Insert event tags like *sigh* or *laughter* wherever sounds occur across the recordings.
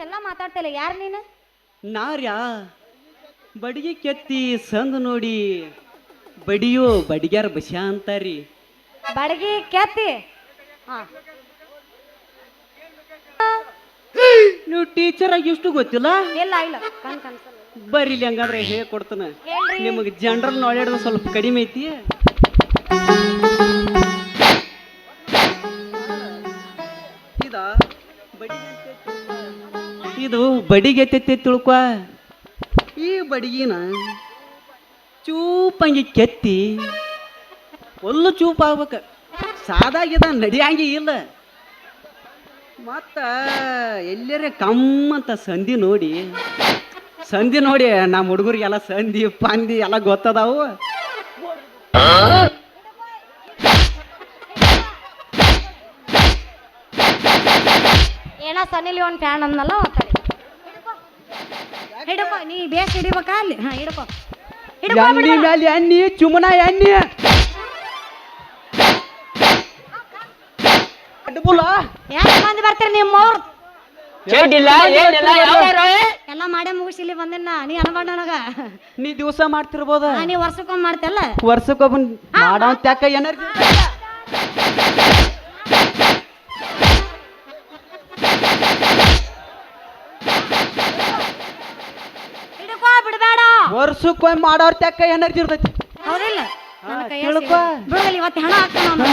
ಇಷ್ಟೆಲ್ಲ ಮಾತಾಡ್ತಲ್ಲ ಯಾರು ನೀನು? ನಾರ್ಯಾ? ಬಡಿಗೆ ಕೆತ್ತಿ ಸಂದ್ ನೋಡಿ ಬಡಿಯೋ ಬಡಿಗ್ಯಾರ ಬಸ್ಯ ಅಂತಾರಿ. ಬಡಗಿ ಕೆತ್ತಿ? ಹಾ. ನೀವು ಟೀಚರ್ ಆಗಿ ಇಷ್ಟು ಗೊತ್ತಿಲ್ಲ? ಇಲ್ಲ ಇಲ್ಲ. ಕಣ್ ಕನ್ಸಲ್ಲ ಬರ್ರಿ ಇಲ್ಲಿ ಹಂಗಾದ್ರೆ ಹೇಗೆ ಕೊಡ್ತಾನೆ. ಹೇಳ್ರಿ. ನಿಮಗೆ ಜನರಲ್ ನಾಲೆಡ್ಜ್ ಸ್ವಲ್ಪ ಕಡಿಮೆ ಐತಿ. ಇದಾ ಬಡಿಗೆ ಇದು ಬಡಿಗೆ ಎತ್ತೈತಿ ತಿಳ್ಕೊ. ಈ ಬಡಿಗಿನ ಚೂಪಂಗಿ ಕೆತ್ತಿ ಒಲ್ಲು ಚೂಪ್ ಆಗ್ಬೇಕ ಸಾದಾಗಿದ ನಡಿಯಂಗಿ ಇಲ್ಲ. ಮತ್ತ ಎಲ್ಲರೇ ಕಮ್ಮಂತ ಸಂಧಿ ನೋಡಿ ಸಂಧಿ ನೋಡಿ ನಮ್ಮ ಹುಡುಗರಿಗೆಲ್ಲ ಸಂಧಿ ಪಂದಿ ಎಲ್ಲ ಗೊತ್ತದಾವು. ಏನ ಸನ್ನಿಲಿ ಒಂದು ಫ್ಯಾನ್ ಅಂದಲ್ಲ ಹಿಡ್ಕೋ ನೀ ಬೇಸ್ ಹಿಡಿಬೇಕ ಅಲ್ಲಿ ಹಾ ಹಿಡಪ್ಪ ಹಿಡ್ಕೋ ಎಣ್ಣಿ ಬಿಡು. ಮೇಲೆ ಎಣ್ಣಿ ಚುಮನ ಎಣ್ಣಿ. ಅಡ್ಬುಲ ಯಾಕೆ ಮಂದಿ ಬರ್ತೀರಿ ನಿಮ್ಮ ಅವ್ರು ಏನಿಲ್ಲ ಯಾವ್ಯಾರು ಎಲ್ಲ ಮಾಡೇ ಮುಗಿಸಿ ಇಲ್ಲಿ ಬಂದಿನ ನೀ. ಅನ್ಬಾರ್ದ ನನಗ. ನೀ ದಿವಸ ಮಾಡ್ತಿರ್ಬೋದ? ನೀ ವರ್ಷಕ್ಕೊಮ್ಮೆ ಮಾಡ್ತಲ್ಲ ವರ್ಷಕ್ಕೊಬ್ಬನ್ ಮಾಡೋ ತ್ಯಾಕ ಎನರ್ಜಿ ವರ್ಷಕ್ಕೊಮ್ಮೆ ಮಾಡೋರ್ ತ್ಯಾಕ ಎನರ್ಜಿ ಇರ್ತೈತಿ. ಹೌದಿಲ್ಲ? ನನ್ನ ಕೈ ತಿಳ್ಕೊ. ಬಿಡಲಿ ಇವತ್ತು ಹಣ ಹಾಕ್ತಾನ ಅವ್ನು.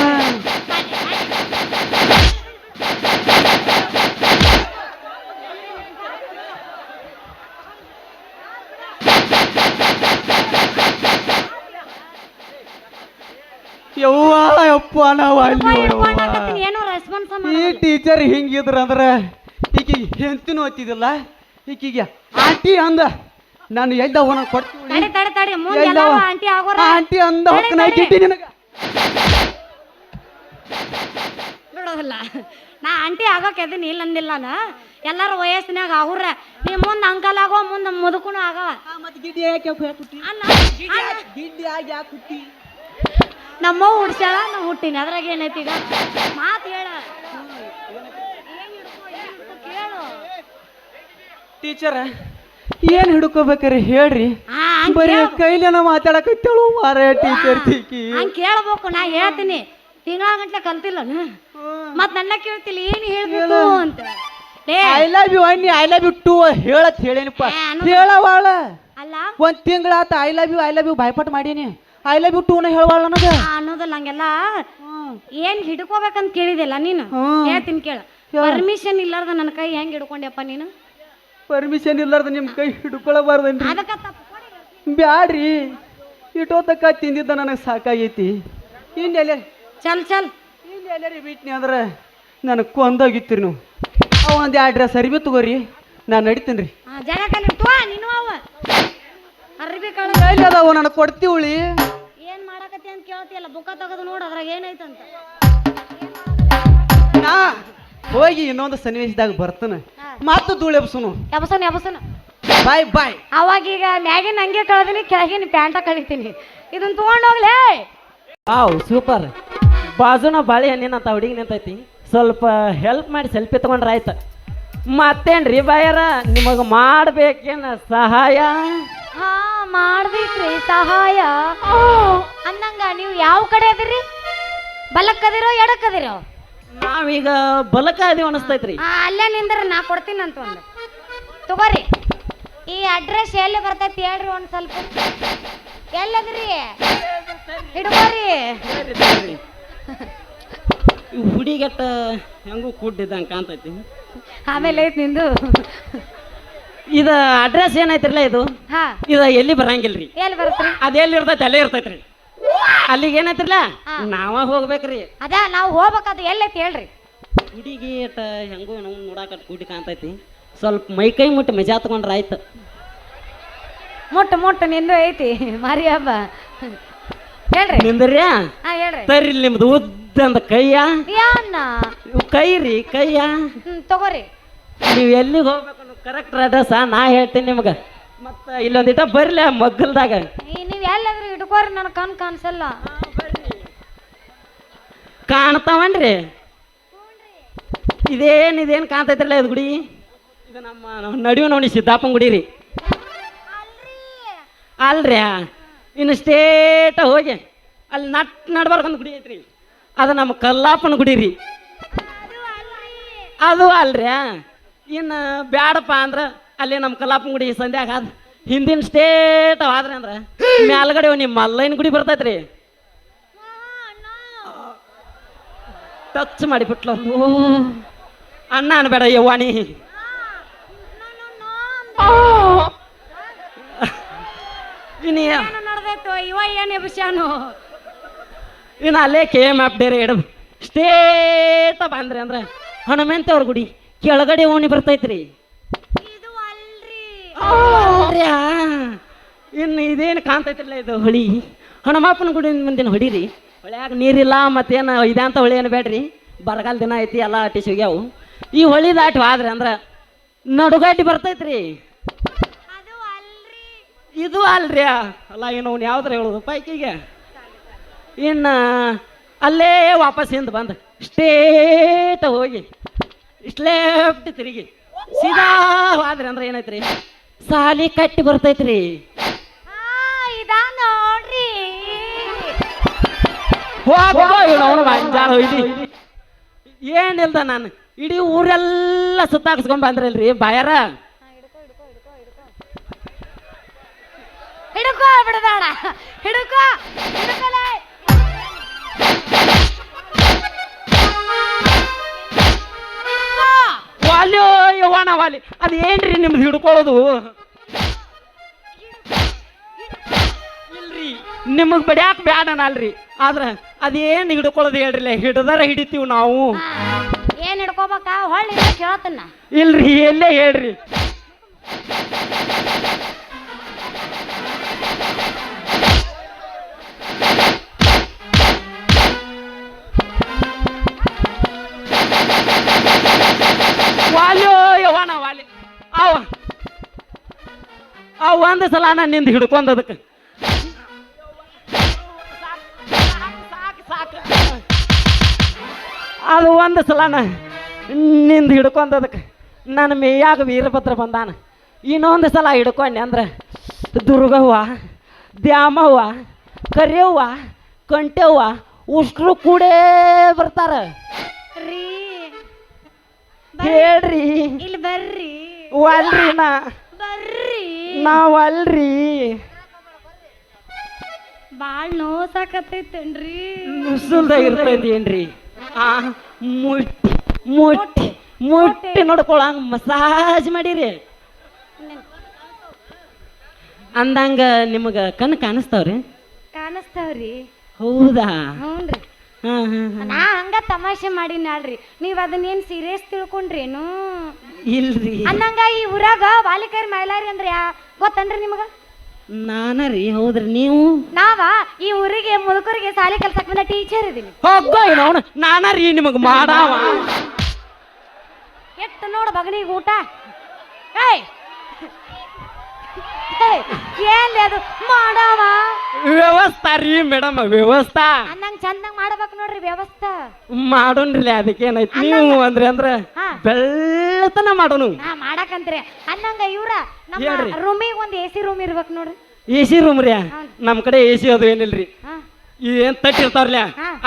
ಯವ್ವ ಯಪ್ಪ ನಾವು ಅಲ್ಲಿ ಹಿಡ್ಕೊ ಯವ್ವ. ಅನ್ನಕತ್ತೀನಿ, ಏನೋ ರೆಸ್ಪಾನ್ಸ್ ಈ ಟೀಚರ್ ಹಿಂಗಿದ್ರ ಅಂದ್ರೆ ಈಕಿಗೆ ಹೆಂತಿನೂ ಹತ್ತಿದಿಲ್ಲ ಈಕಿಗೆ ಆಂಟಿ ಅಂದ. ನಾನು ಎಲ್ದ ಹೋನ ಕೊಡ್ತೀವಿ ತಡಿ ತಡಿ ತಡಿ. ಮುಂದೆ ಎಲ್ಲವ? ಆಂಟಿ ಆಗೋರ? ಆಂಟಿ ಅಂದ ಹೊಕ್ಕನ ಗಿಟ್ಟಿ ನಿನಗ. ಬಿಡೋದಿಲ್ಲ ನಾ ಆಂಟಿ ಆಗೋಕೆ ಅದೀನಿ ಇಲ್ಲ ಅಂದಿಲ್ಲ ನಾ. ಎಲ್ಲಾರು ವಯಸ್ಸಿನಾಗ ಅವ್ರ ನೀ ಮುಂದೆ ಅಂಕಲ್ ಆಗೋ ಮುಂದೆ ಮುದುಕುನು ಆಗವ. ಮತ್ತೆ ಗಿಡ್ಡಿ ಯಾಕೆ ಹುಟ್ಟಿ? ಅಲ್ಲ ಗಿಡ್ಡಿ ಆಗಿ ಯಾಕೆ ಹುಟ್ಟಿ? ನಮ್ಮವ್ ಹುಡ್ಸ್ಯಾಳ ನಾ ಹುಟ್ಟಿನಿ. ಅದ್ರಾಗ ಏನೈತಿ ಈಗ? ಮಾತು ಹೇಳ. ಕೇಳು. ಟೀಚರ್ ಏನ್ ಹಿಡ್ಕೋಬೇಕ್ರಿ ಹೇಳ್ರಿ? ಆ, ಹಂಗ್ ಬರೀ ಕೇಳ್- ಕೈಲೇನ ಮಾತಾಡಕತ್ತೇಳು ಮಾರ ಟೀಚರ್ ತೀಕಿ ಹಂಗ್ ಕೇಳ್ಬೇಕು ನಾ ಹೇಳ್ತೀನಿ. ತಿಂಗಳ ಗಂಟ್ಲೆ ಕಲ್ತಿಲ್ಲ ಮತ್ ನನ್ನ ಕೇಳ್ತಿಲ್ಲ ಏನ್ ಹೇಳ್ಬೇಕು ಅಂತ. ಏ ಐ ಲವ್ ಯು ಅನ್ನಿ ಐ ಲವ್ ಯು ಟು ಹೇಳತ್ ಹೇಳೇನಪ್ಪ. ಏ, ಅನ್ನೋದು- ಹೇಳವಾಳ ಅಲ್ಲ? ಒಂದ್ ತಿಂಗಳಾತ I love you I love you ಭಯಪಟ್ ಮಾಡೀನಿ. ಐ ಲವ್ ಯು ಟೂನ ಹೇಳವಾಳ ನನಗ. ಆ, ಅನ್ನೋದಲ್ಲ ಹಂಗೆಲ್ಲ. ಏನ್ ಹಿಡ್ಕೋಬೇಕಂತ ಕೇಳಿದಿಲ್ಲ ನೀನು? ಹ್ಮ್. ಹೇಳ್ತೀನಿ ಕೇಳ. ಪರ್ಮಿಷನ್ ಇಲ್ಲಾರ್ದ ನನ್ನ ಕೈ ಹೆಂಗ್ ಹಿಡ್ಕೊಂಡ್ಯಪ್ಪ ನೀನು? ಪರ್ಮಿಷನ್ ಇಲ್ಲಾರ್ದ ನಿಮ್ ಕೈ ಹಿಡ್ಕೊಳಬಾರ್ದನ್ರಿ? ಅದಕ್ಕೆ ತಪ್ಪು ಕೊಡಿ. ಬ್ಯಾಡ್ರಿ. ಇಟ್ಟೋತಕ್ಕ ತಿಂದಿದ್ದ ನನಗೆ ಸಾಕಾಗೈತಿ. ಇನ್ನೆಲ್ಲ ಚಲ್ ಚಲ್. ಇನ್ನೆಲ್ಲರಿ ಬಿಟ್ನಿ ಅಂದ್ರೆ ನನಗೆ ಕೊಂದೋಗಿತ್ತೀರಿ ನೀವು. ಅವ ಒಂದು ಎರಡು ಡ್ರೆಸ್ ಅರಿವಿ ತಗೋರಿ ನಾನು ನಡಿತೀನಿ ರೀ ಆ, ಜಾಗ ತೋ ನೀನು ಅವ. ಅರ್ಬಿ ಕಳ ಎಲ್ಲಿ ಅದಾವ ನನಗೆ ಕೊಡ್ತೀವಳಿ ಏನ್ ಮಾಡಕತ್ತಿ ಅಂತ ಕೇಳ್ತಿಯಲ್ಲ ಬುಕ್ಕ ತೆಗೆದು ನೋಡು ಅದ್ರಾಗ ಏನೈತಂತ ನಾ ಹೋಗಿ ಇನ್ನೊಂದು ಸನ್ನಿವೇಶದಾಗ ಬರ್ತಾನೆ. ಮತ್ತು ಧೂಳು ಎಬ್ಸುನು. ಎಬಸನ ಎಬಸನ. ಬಾಯ್ ಬಾಯ್. ಅವಾಗ ಈಗ ಮ್ಯಾಗಿನ ಹಂಗೆ ಕಳೆದಿನಿ ಕೆಳಗಿನ ಪ್ಯಾಂಟ ಕಳಿತೀನಿ. ಇದನ್ನ ತಗೊಂಡೋಗ್ಲೇ ಆವ್ ಸೂಪರ್ ಬಾಜುನ ಬಾಳೆ ಹಣ್ಣಿನಂತ ಹುಡುಗಿ ನಿಂತೈತಿ. ಸ್ವಲ್ಪ ಹೆಲ್ಪ್ ಮಾಡಿ ಸೆಲ್ಫಿ ತಗೊಂಡ್ರೆ ಆಯ್ತು. ಮತ್ತೇನ್ರಿ ಬಾಯರ? ನಿಮಗೆ ಮಾಡ್ಬೇಕೇನ ಸಹಾಯ? ಹಾ ಮಾಡ್ಬೇಕ್ರಿ ಸಹಾಯ. ಅಂದಂಗ ನೀವು ಯಾವ ಕಡೆ ಅದಿರಿ? ಬಲಕ್ಕದಿರೋ ಎಡಕ್ಕದಿರೋ? ನಾವೀಗ ಬಲಕ ಅದೀವಿ ಅನಿಸ್ತೈತ್ರಿ. ಆ, ಅಲ್ಲೇ ನಿಂದ್ರ ನಾ ಕೊಡ್ತೀನಿ ಅಂತ ಒಂದು ತಗೋರಿ ಈ ಅಡ್ರೆಸ್ ಎಲ್ಲಿ ಬರ್ತೈತಿ ಹೇಳ್ರಿ ಒಂದ್ ಸ್ವಲ್ಪ. ಎಲ್ಲದ್ರಿ? ಹಿಡ್ಕೋರಿ. ಹುಡಿಗಟ್ಟ ಹೆಂಗೂ ಕೂಡಿದ್ದಂಗೆ ಕಾಣ್ತೈತಿ. ಆಮೇಲೆ ಐತಿ ನಿಂದು. ಇದು ಅಡ್ರೆಸ್ ಏನೈತ್ರಲ್ಲ ಇದು? ಹಾ. ಇದು ಎಲ್ಲಿ ಬರಂಗಿಲ್ರಿ? ಎಲ್ಲಿ ಬರುತ್ತೆ ಅದು ಎಲ್ಲಿ ಇರ್ತೈತಿ ಅಲ್ಲೇ ಇರ್ತೈತ್ರಿ. ಅಲ್ಲಿಗೆ ಏನೈತ್ರಲ್ಲ ನಾವ ಹೋಗ್ಬೇಕ್ರಿ. ಅದ ನಾವು ಹೋಗ್ಬೇಕಾದ ಎಲ್ಲೈತಿ ಹೇಳ್ರಿ. ಹುಡುಗಿ ಅಟ ಹೆಂಗೋ ನಾವು ನೋಡಾಕ ಕೂಡಿ ಕಾಣ್ತೈತಿ. ಸ್ವಲ್ಪ ಮೈ ಕೈ ಮುಟ್ಟು ಮಜಾ ತಗೊಂಡ್ರೆ ಆಯ್ತು. ಮುಟ್ಟು ಮುಟ್ಟು ನಿಂದು ಐತಿ. ಮಾರಿ ಹಬ್ಬ ಹೇಳ್ರಿ. ನಿಂದ್ರಿ ಹಾ ಹೇಳ್ರಿ. ತರ್ರಿ ನಿಮ್ದು ಉದ್ದಂದ ಕೈಯ? ಯಾನ್ನ? ಕೈ ರೀ ಕೈಯ? ಹ್ಮ್ ತಗೋರಿ. ನೀವು ಎಲ್ಲಿಗೆ ಹೋಗ್ಬೇಕು ಕರೆಕ್ಟ್ ಅಡ್ರೆಸ್ ನಾ ಹೇಳ್ತೀನಿ ನಿಮ್ಗೆ. ಮತ್ತೆ ಇಲ್ಲೊಂದಿಟ ಬರ್ಲಿ ಮಗ್ಗಲ್ದಾಗ. ನೀವ್ ಎಲ್ಲಾದ್ರೂ ಇಟ್ಕೋರಿ ನನ್ನ ಕಣ್ ಕಾಣಿಸಲ್ಲ. ಕಾಣ್ತಾವನ್ರಿ? ಇದೇನು ಇದೇನು ಕಾಣ್ತೈತ್ರಲ್ಲ ಇದು ಗುಡಿ? ಇದು ನಮ್ಮ ನಡುವೆ ನೋಡಿ ಸಿದ್ದಾಪನ ಗುಡಿ ರೀ. ಅಲ್ರಿ. ಇನ್ನು ಸ್ಟೇಟ ಹೋಗಿ ಅಲ್ಲಿ ನಟ್ ನಡ್ಬಾರ್ಕೊಂದು ಗುಡಿ ಐತ್ರಿ. ಅದು ನಮ್ಮ ಕಲ್ಲಾಪನ ಗುಡಿ ರೀ. ಅದು ಅಲ್ರಿ. ಇನ್ನು ಬ್ಯಾಡಪ್ಪ ಅಂದ್ರೆ ಅಲ್ಲಿ ನಮ್ಮ ಕಲ್ಲಾಪನ ಗುಡಿ ಸಂಧ್ಯಾಗ ಅದು. ಹಿಂದಿನ ಸ್ಟೇಟ್ ಆದ್ರೆ ಅಂದ್ರೆ ಮ್ಯಾಲ್ಗಡೆ ನಿಮ್ಮ ಮಲ್ಲೈನ್ ಗುಡಿ ಬರ್ತೈತ್ರಿ. ಟಚ್ ಮಾಡಿಬಿಟ್ಲ ಅಣ್ಣ ಅನ್ಬೇಡ ಯವ್ವಾಣಿ. ಇನ್ನು ಅಲ್ಲೇ ಕೆ ಎಂ ಆಫ್ ಡೇರೆ ಇಡಮ್ ಸ್ಟೇಟ ಬಂದ್ರಿ ಅಂದ್ರೆ ಹನುಮಂತ ಅವ್ರ ಗುಡಿ ಕೆಳಗಡೆ ಓಣಿ ಬರ್ತೈತ್ರಿ. ಅರ್ಯಾ, ಇನ್ನು ಇದೇನು ಕಾಣ್ತೈತಿಲ್ಲ ಇದು ಹೊಳಿ. ಹಣಮಾಪನ ಗುಡಿ ಮುಂದಿನ ಹೊಡಿರಿ. ಹೊಳ್ಯಾಗ ನೀರಿಲ್ಲ ಮತ್ತೇನು ಇದಂತ ಹೊಳಿ ಏನು ಬೇಡ್ರಿ. ಬರಗಾಲ ದಿನ ಐತಿ ಎಲ್ಲ ಅಟ್ಟಿ ಸಿಗ್ಯಾವು. ಈ ಹೊಳಿ ದಾಟಿ ಹೋದ್ರಿ ಅಂದ್ರೆ ನಡುಗಡ್ಡಿ ಬರ್ತೈತ್ರಿ. ಇದು ಅಲ್ರಿ. ಅಲ್ಲ ಏನು ಅವ್ನು ಯಾವ್ದ್ರ ಹೇಳೋದು? ಪೈಕಿಗೆ. ಇನ್ನು ಅಲ್ಲೇ ವಾಪಸ್ ಹಿಂದೆ ಬಂದು ಸ್ಟೇಟ ಹೋಗಿ ಇಷ್ಟೇ ತಿರುಗಿ. ಸೀದಾ ಹೋದ್ರಿ ಅಂದ್ರೆ ಏನೈತ್ರಿ? ಸಾಲಿ ಕಟ್ಟಿ ಬರ್ತೈತ್ರಿ. ಇದಾ ನೋಡ್ರಿ. ಮಂಜಾಳ ಹೋಯ್ದಿ. ಏನಿಲ್ದ ನಾನು ಇಡೀ ಊರೆಲ್ಲ ಸುತ್ತಾಕ್ಸ್ಕೊಂಡ್ ಬಂದ್ರಲ್ರಿ ಬಾಯಾರ? ಹಿಡ್ಕೋ ಬಿಡದಾಣ ಹಿಡ್ಕೋ ಹಿಡ್ಕೊಲೆ ವಾಲಿ ಅದು ಏನ್ರಿ ನಿಮ್ದು ಹಿಡ್ಕೊಳ್ಳೋದು? ಇಲ್ರಿ ನಿಮಗೆ ಬಡ್ಯಾಕ್ ಬ್ಯಾಡ ಅಲ್ರಿ ಆದ್ರೆ ಅದೇನು ಹಿಡ್ಕೊಳ್ಳೋದು ಹೇಳ್ರಿ ಹಿಡ್ದಾರ ಹಿಡಿತೀವಿ ನಾವು. ಏನ್ ಹಿಡ್ಕೋಬೇಕಾ? ಹೊಳ್ಳಿ ಕೇಳತನ್ನ ಇಲ್ರಿ ಎಲ್ಲೇ ಹೇಳ್ರಿ. ಒಂದು ಸಲ ನಾನು ನಿಂದು ಹಿಡ್ಕೊಂಡ್ ಅದಕ್ಕೆ ಅದು ಒಂದು ಸಲ ನಿಂದು ಹಿಡ್ಕೊಂಡ್ ಅದಕ್ಕೆ ನನ್ನ ಮೇಯಾಗ ವೀರಭದ್ರ ಬಂದಾನ. ಇನ್ನೊಂದು ಸಲ ಹಿಡ್ಕೊಂಡೆ ಅಂದ್ರೆ ದುರ್ಗವ್ವ ದ್ಯಾಮವ್ವ ಕರಿಯವ್ವ ಕಂಟೆವ್ವ ಉಷ್ಟ್ರು ಕೂಡೇ ಬರ್ತಾರ. ಹೇಳ್ರಿ. ಇಲ್ಲಿ ಬರ್ರಿ. ನಾ. ಬರ್ರಿ. ನಾವಲ್ರಿ. ಬಾಳ್ ನೋಸಾಕತ್ತೈತೇನ್ರಿ? ನುಸುಲ್ದಾಗ ಇರ್ತೈತಿ ಏನ್ರಿ ಆ ಮುಟ್ಟಿ ಮುಟ್ಟಿ ಮುಟ್ಟಿ ನೋಡ್ಕೊಳಂಗ ಮಸಾಜ್ ಮಾಡಿರಿ. ಅಂದಂಗ ನಿಮಗ ಕಣ್ಣು ಕಾಣಿಸ್ತಾವ್ರಿ? ಕಾಣಿಸ್ತಾವ್ರಿ. ಹೌದಾ? ಹ್ಞೂನ್ರಿ. ಹಾ ಹಾ ಹಾ. ನಾ ಹಂಗ ತಮಾಷೆ ಮಾಡಿ ನಾಳ್ರಿ ನೀವ್ ಅದನ್ನೇನ್ ಸೀರಿಯಸ್ ತಿಳ್ಕೊಂಡ್ರೇನು? ಇಲ್ರಿ. ಅನ್ನಂಗ ಈ ಊರಾಗ ಬಾಲಿಕರ್ ಮೈಲಾರಿ ಅಂದ್ರೆ ಯಾ ಗೊತ್ತನ್ರಿ ನಿಮಗ? ನಾನ ರೀ ಹೌದ್ರಿ ನೀವು? ನಾವ ಈ ಊರಿಗೆ ಮುದುಕರಿಗೆ ಸಾಲಿ ಕಲ್ಸಕ್ ಬಂದ ಟೀಚರ್ ಇದೀನಿ. ಹೋಗೋ ಅವನು. ನಾನ ರೀ ನಿಮಗ್ ಮಾಡಾವ. ಎಟ್ಟು ನೋಡು ಬಗನಿಗೆ ಊಟ. ಏಯ್! ಏನ್ಲಿ ಅದು? ಮಾಡವ. ವ್ಯವಸ್ಥಾ ರೀ ಮೇಡಮ್ ವ್ಯವಸ್ಥಾ. ಅನ್ನಂಗ್ ಚಂದಂಗ್ ಮಾಡ್ಬೇಕು ನೋಡ್ರಿ ವ್ಯವಸ್ಥೆ. ಮಾಡೋಣ್ರಿ ಅದಕ್ಕೇನೈತಿ? ನೀವು ಅಂದ್ರಿ ಅಂದ್ರ. ಬೆಳ್ಳತನ ಮಾಡೋನು. ನಾ ಮಾಡಕಂತ್ರಿ. ಅನ್ನಂಗ ಇವ್ರ ಹೇಳ್ರಿ. ರೂಮಿಗೆ ಒಂದು ಎ ಸಿ ರೂಮ್ ಇರ್ಬೇಕು ನೋಡ್ರಿ. ಎ ಸಿ ರೂಮ್ ರೀ. ನಮ್ಮ ಕಡೆ ಎ ಸಿ ಅದು ಏನಿಲ್ರಿ. ಏನ್ ತಟ್ಟಿರ್ತಾವ್ರಲ್ಲ.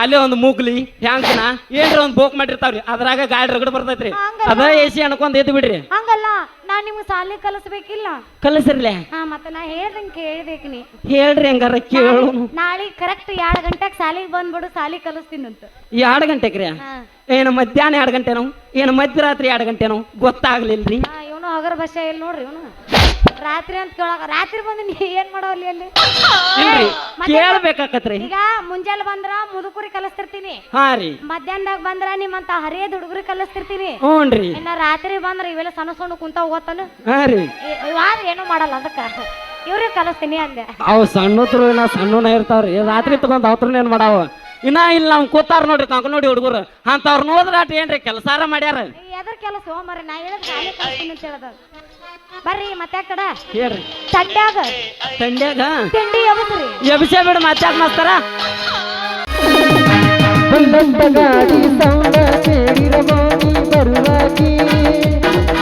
ಅಲ್ಲೇ ಒಂದು ಮೂಗ್ಲಿ ಹ್ಯಾಂಕನ ಏನ್ರ ಒಂದ್ ಬೋಕ್ ಮಾಡಿರ್ತಾವ್ರಿ. ಅದ್ರಾಗ ಗಾಡಿ ರಗಡ್ ಬರ್ತೈತ್ರಿ. ಅದ ಎ ಸಿ ಅನ್ಕೊಂಡ್ ಎದ್ದು ಬಿಡ್ರಿ. ಹಂಗಲ್ಲ. ನಾ ನಿಮ್ಗೆ ಸಾಲಿ ಕಲಿಸ್ಬೇಕಿಲ್ಲ. ಕಲಸ್ರಿ ಹಾ ಮತ್ತೆ ನಾ ಹೇಳ್ದಂಗೆ ಕೇಳ್ಬೇಕು ನೀ. ಹೇಳ್ರಿ ಹಂಗಾರ ಕೇಳು. ನಾಳೆ ಕರೆಕ್ಟ್ ಎರಡ್ ಗಂಟೆಗೆ ಸಾಲಿಗೆ ಬಂದ್ಬಿಡು ಸಾಲಿ ಕಲಿಸ್ತೀನಂತ ಎರಡ್ ಗಂಟೆಗೆ ರೀ ಏನು ಮಧ್ಯಾಹ್ನ ಎರಡ್ ಗಂಟೆನೋ? ಏನು ಮಧ್ಯರಾತ್ರಿ ಎರಡ್ ಗಂಟೆನೋ? ಗೊತ್ತಾಗ್ಲಿಲ್ರಿ. ಇವನು ಅಗರ ಭಾಷೆ ಇಲ್ಲ ನೋಡ್ರಿ ಇವನು ರಾತ್ರಿ ಅಂತ ಕೇಳಾಕ ರಾತ್ರಿ ಬಂದು ನೀ ಏನ್ ಮಾಡವಲ್ಲಿ ಅಲ್ಲಿ ಕೇಳ್ಬೇಕಾಕತ್ರಿ. ಈಗ ಮುಂಜಾನೆ ಬಂದ್ರ ಮುದುಕುರಿ ಕಲಿಸ್ತಿರ್ತೀನಿ. ಹಾ ರೀ. ಮಧ್ಯಾಹ್ನದಾಗ ಬಂದ್ರ ನಿಮ್ಮಂತ ಹರಿಯದ ಹುಡುಗರಿ ಕಲಿಸ್ತಿರ್ತೀನಿ. ಹ್ಞೂನ್ರಿ ಇನ್ನ ರಾತ್ರಿ ಬಂದ್ರ ಇವೆಲ್ಲ ಸಣ್ಣ ಸಣ್ಣ ಕುಂತ ಹೋಗತ್ತಲ್ಲ ಹಾ ರೀ. ಏನು ಏನೂ ಮಾಡಲ್ಲ ಅದಕ್ಕ. ಇವ್ರಿಗೆ ಕಲಿಸ್ತೀನಿ ಅಂದೆ. ಅವು ಸಣ್ಣದ್ರು ಇನ್ನ ಸಣ್ಣನ ಇರ್ತಾವ್ರಿ. ರಾತ್ರಿ ತಗೊಂಡ್ ಅವತ್ರ ಏನ್ ಮಾಡಾವ? ಇನ್ನ ಇಲ್ಲಿ ನಾವು ಕೂತಾರ ನೋಡ್ರಿ ತಂಕ ನೋಡಿ ಹುಡುಗರು. ಅಂತವ್ರು ನೋಡಿದ್ರೆ ಅಟ್ ಏನ್ರಿ ಕೆಲಸ ಮಾಡ್ಯಾರ? ಎದ್ರ ಕೆಲಸ ಹೋಮರಿ ನಾ ಹೇಳಿದ್ ಅಂತ ಹೇಳದ. ಬರ್ರಿ ಮತ್ತೆ ಕಡ? ಹೇಳ್ರಿ. ತಂಡ್ಯಾಗ. ತಂಡ್ಯಾಗ? ತಿಂಡಿ ಯಾವತ್ರಿ ಎಬ್ಸೆ ಬಿಡು ಮತ್ತಾಕ್ ಮಾಸ್ತಾರ ಬಂದಂತ ಗಾಡಿ ಸೌಂಡ ಸೇರಿರಬೋನಿ ಬರುವಾಗಿ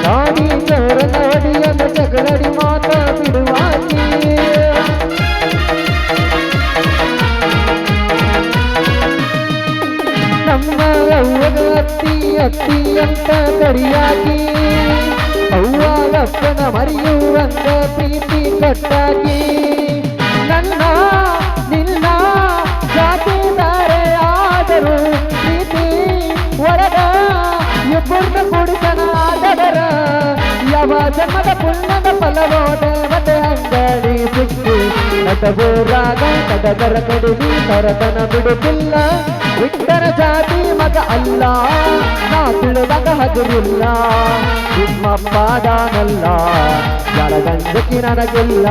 ನಾಡಿ ಜೋರ ನೋಡಿಯದ ಜಗಳಡಿ ಮಾತ ಬಿಡುವಾಕಿ. ಅತ್ತಿ ಅಂತ ಕರಿಯಾಗಿ ಅವ್ವಾಲಪ್ಪನ ಮರೆಯುವಂತ ಪ್ರೀತಿ ಕಟ್ಟಾಗಿ, ನನ್ನ ನಿನ್ನ ಜಾತಿದಾರೆ ಆದರೂ ಪ್ರೀತಿ ಒಳಗ ಇಬ್ಬರನ್ನ ಕುಡಿತನ ಆದದರ ಯಾವ ಜನ್ಮದ ಪುಣ್ಯದ ಫಲವೋ ದೇವತೆ ಅಂಗಡಿ ಸಿಕ್ಕಿ ನಟಗೋರಾಗ ಕಡಗರ ಕಡಿಲಿ ತರತನ ಬಿಡುತ್ತಿಲ್ಲ ವಿಟ್ಟರ ಜಾತಿ ಮಗ ಅಲ್ಲ ನಾ ತಿಳಿದಾಗ ಹಗುರಿಲ್ಲ ನಿಮ್ಮಪ್ಪ ದಾನಲ್ಲ ಜಳಗಂಜಕಿ ನನಗಿಲ್ಲ.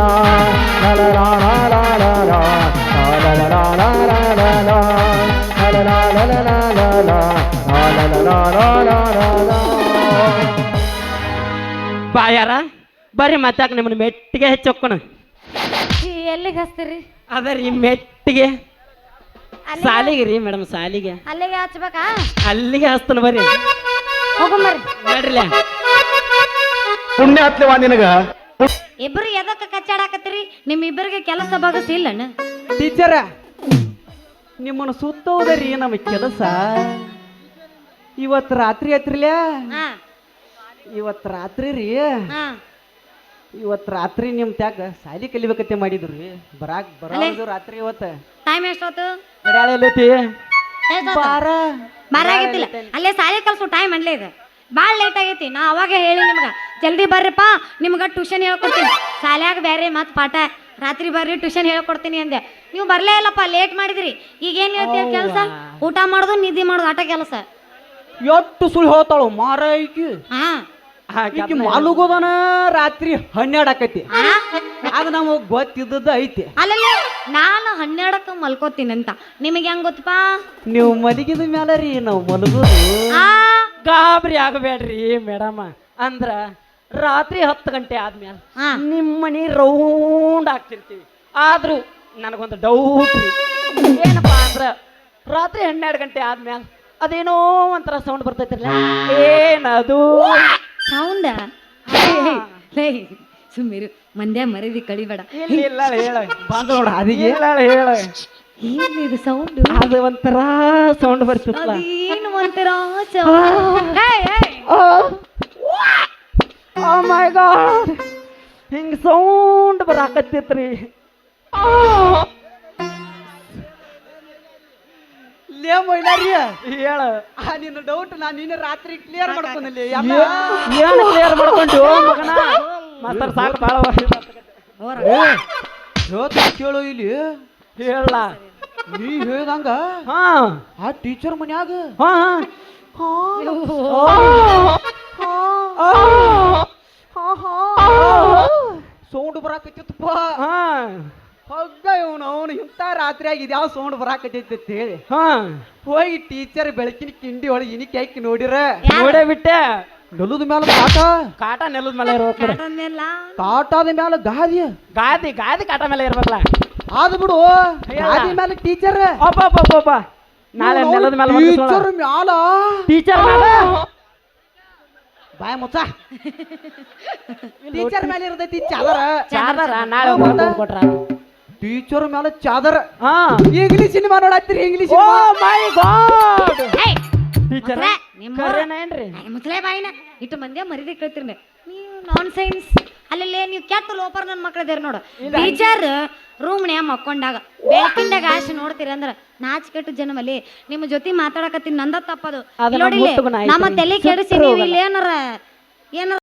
ಬಾಯಾರ ಬರ್ರಿ ಮತ್ತಾಕ ನಿಮ್ಮನ್ನ ಮೆಟ್ಟಿಗೆ ಹೆಚ್ಚೊಕ್ಕಣ ಎಲ್ಲಿಗೆ ಹಚ್ತೀರಿ? ಅದ ರೀ ಮೆಟ್ಟಿಗೆ. ಅಲ್ಲಿ ಸಾಲಿಗೆ ರೀ ಮೇಡಮ್ ಸಾಲಿಗೆ. ಅಲ್ಲಿಗೆ ಹಚ್ಬೇಕಾ? ಅಲ್ಲಿಗೆ ಹಸ್ತನ ಬರ್ರಿ. ಹೋಗಂಬರ್ರಿ ನೋಡ್ರಿಲ್ಲ ಪುಣ್ಯ ಹತ್ಲಿವಾ ನಿನಗ? ಇಬ್ರು ಎದಕ್ಕೆ ಕಚ್ಚಾಡಕತ್ತೀರಿ? ನಿಮ್ ಇಬ್ಬರಿಗೆ ಕೆಲಸ ಬಗಸ್ ಇಲ್ಲಣ್ಣ ಟೀಚರ ನಿಮ್ಮನ್ನು ಸುತ್ತೋದರಿ ನಮ್ಮ ಕೆಲಸ. ಇವತ್ತು ರಾತ್ರಿ ಐತ್ರಿಲ್ಯಾ? ಹಾ. ಇವತ್ತು ರಾತ್ರಿ ರೀ ಹಾ. ಇವತ್ತು ರಾತ್ರಿ ನಿಮ್ಮ ತ್ಯಾಗ ಸಾಲಿ ಕಲಿಬೇಕತ್ತೆ ಮಾಡಿದ್ರಿ. ಬರಾಕ್ ಬರೋದು ರಾತ್ರಿ ಇವತ್ತು. ಟೈಮ್ ಎಷ್ಟೊತ್ತು? ಗಡ್ಯಾಳ ಎಲ್ಲೈತಿ? ಎಷ್ಟೊತ್ತು? ಬಾರ. ಬರಾಗಿತ್ತಿಲ್ಲ ಅಲ್ಲೇ ಸಾಲಿ ಕಲ್ಸು ಟೈಮ್ ಅನ್ಲೇ ಇದು. ಭಾಳ ಲೇಟ್ ಆಗೈತಿ. ನಾ ಅವಾಗ ಹೇಳಿ ನಿಮ್ಗೆ ಜಲ್ದಿ ಬರ್ರಿಪ್ಪ ನಿಮ್ಗೆ ಟ್ಯೂಷನ್ ಹೇಳ್ಕೊಡ್ತೀನಿ. ಶಾಲ್ಯಾಗ ಬೇರೆ ಮತ್ತೆ ಪಾಠ. ರಾತ್ರಿ ಬರ್ರಿ ಟ್ಯೂಷನ್ ಹೇಳ್ಕೊಡ್ತೀನಿ ಅಂದೆ. ನೀವು ಬರಲೇ ಇಲ್ಲಪ್ಪ ಲೇಟ್ ಮಾಡಿದ್ರಿ. ಈಗೇನು ಹೇಳ್ತೀವಿ ಕೆಲಸ? ಊಟ ಮಾಡೋದು ನಿದ್ದೆ ಮಾಡೋದು ಆಟ ಕೆಲಸ. ಎಷ್ಟು ಸುಳ್ಳು ಹೇಳ್ತಾಳು ಮಾರ ಈಕಿ ಹಾಂ. ಈಕಿ ಮಲಗೋದನ ರಾತ್ರಿ ಹನ್ನೆರಡು ಆಕೈತಿ. ಅದು ನಮಗೆ ಗೊತ್ತಿದ್ದದ್ದು ಐತಿ. ಅಲ್ಲ ನಾನು ಹನ್ನೆರಡಕ್ಕೆ ಮಲ್ಕೋತೀನಿ ಅಂತ. ನಿಮಗೆ ಹೆಂಗ್ ಗೊತ್ತಪ್ಪ ನೀವು ಮಲಗಿದ ಮೇಲೆ ರೀ ನಾವು ಮಲಗೋದು. ಆ? ಗಾಬರಿ ಆಗಬೇಡ್ರಿ ಮೇಡಮ್. ಅಂದ್ರ ರಾತ್ರಿ ಹತ್ತು ಗಂಟೆ ಆದ್ಮೇಲೆ ನಿಮ್ಮ ಮನೆ ರೌಂಡ್ ಆಗ್ತಿರ್ತೀವಿ. ಆದ್ರೂ ನನಗೊಂದು ಡೌಟ್ ಏನಪ್ಪ ಏನಪ್ಪಾ ಅಂದ್ರ ರಾತ್ರಿ ಹನ್ನೆರಡು ಗಂಟೆ ಆದ್ಮೇಲೆ ಅದೇನೋ ಒಂಥರ ಸೌಂಡ್ ಬರ್ತೈತಿರಲ್ಲ. ಏನದು? ಸೌಂಡ ಸುಮ್ಮಿರು ಮಂದ್ಯ ಮರದಿ ಕಳಿಬೇಡ. ಇಲ್ಲ ಇಲ್ಲ ಹೇಳ. ಬಂದ ನೋಡ ಅದಿಗೆ. ಇಲ್ಲ ಹೇಳ ಏನು ಇದು ಸೌಂಡ್ ಅದು ಒಂಥರ ಸೌಂಡ್ ಬರ್ತಿತ್ತಲ್ಲ ಏನು ಒಂಥರ ಏಯ್. ಓ ಮೈ ಗಾಡ್ ಹಿಂಗ ಸೌಂಡ್ ಬರಾಕತ್ತಿತ್ರಿ. ಲೇ ಮೈಲಾರಿ ಹೇಳ. ಆ ನಿನ್ನ ಡೌಟ್ ನಾನು ನಿನ್ನ ರಾತ್ರಿ ಕ್ಲಿಯರ್ ಮಾಡ್ಕೊಂಡಿ ಏನು ಕ್ಲಿಯರ್ ಮಾಡ್ಕೊಂಡು ಮಗನ? ಮಾತಾಡ್ ಸಾಕು ಭಾಳ. ಹೇಳ್ತ ಕೇಳು ಇಲ್ಲಿ. ಹೇಳ. ನೀ ಹೇಳ್ದಂಗ? ಹಾ. ಆ ಟೀಚರ್ ಮನ್ಯಾಗ? ಹಾ ಸೌಂಡ್ ಬರಾಕತ್ತಿತ್ತಪ್ಪ. ಹಾ. ಹಗ್ಗ ಇವನು ಅವನು ಇಂಥ ರಾತ್ರಿಯಾಗಿ ಇದ್ಯಾವ ಯಾವ ಸೌಂಡ್ ಬರಾಕತ್ತೈತಿ ಅಂತ ಹೇಳಿ. ಹಾ. ಹೋಗಿ ಟೀಚರ್ ಬೆಳಕಿನ ಕಿಂಡಿ ಒಳಗೆ ಇನಿಕೆ ಹಾಕಿ ನೋಡಿರ. ನೋಡೇ ಬಿಟ್ಟೆ. ನೆಲದ ಮೇಲೆ ಕಾಟ? ಕಾಟ ನೆಲದ ಮೇಲೆ ಇರ್ಬೇಕು ಬಿಡು. ಕಾಟದ ಮೇಲೆ ಗಾದಿ? ಗಾದಿ ಗಾದಿ ಕಾಟ ಮೇಲೆ ಇರ್ಬೇಕಲ್ಲ. ಆದ ಬಿಡು. ಗಾದಿ ಮೇಲೆ ಟೀಚರ್ ಅಪ್ಪ ಅಪ್ಪ ಅಪ್ಪ, ಅಪ್ಪ ನಾಳೆ ನೆಲದ ಮೇಲೆ ಟೀಚರ್ ಮ್ಯಾಲ? ಟೀಚರ್ ಮೇಲೆ ಬಾಯ ಮುಚ್ಚ. *laughs* ಟೀಚರ್ ಮೇಲೆ ಇರ್ತೈತಿ ಚಾದರ. ಚಾದರ ನಾಳೆ ಕೊಟ್ರ. ಟೀಚರ್ ಮೇಲೆ ಚಾದರ. ಹಾ. ಇಂಗ್ಲಿಷ್ ಸಿನಿಮಾ ನೋಡತ್ತೀರಿ English oh my god. Teacher ಮುಸ್ರೆ, ನಿಮ್ಮವ್ರ- ಕರೆನೇನ್ರಿ ಏ, ಬಾಯಿನ. ಇಟ್ಟು ಮಂದಿ ಮರಿದಿ ಕೇಳ್ತೀರಿ ನೀವು ನಾನ್ ಸೈನ್ಸ್ ಅಲ್ಲಲ್ಲೇ ನೀವು ಕೆಟ್ಟ ಲೋಪರ್ ನನ್ನ ಮಕ್ಕಳದೇರಿ ನೋಡು. ಟೀಚರ್ ರೂಮ್ನ್ಯಾಗ ಮಕ್ಕೊಂಡಾಗ ಬೆಳಕಿಂದಾಗ ಆಶೆ ನೋಡ್ತೀರಿ ಅಂದ್ರ ನಾಚ್ ಕೆಟ್ಟು ಜನಮಲ್ಲಿ ನಿಮ್ಮ ಜೊತೆ ಮಾತಾಡಕತ್ತೀನಿ ನಂದ ತಪ್ಪದು. ನೋಡಿ ನಮ್ಮ ತಲೆ ಕೆಡಿಸಿ ನೀವು. ಇಲ್ಲಿ ಏನಾರ ಏನಾರ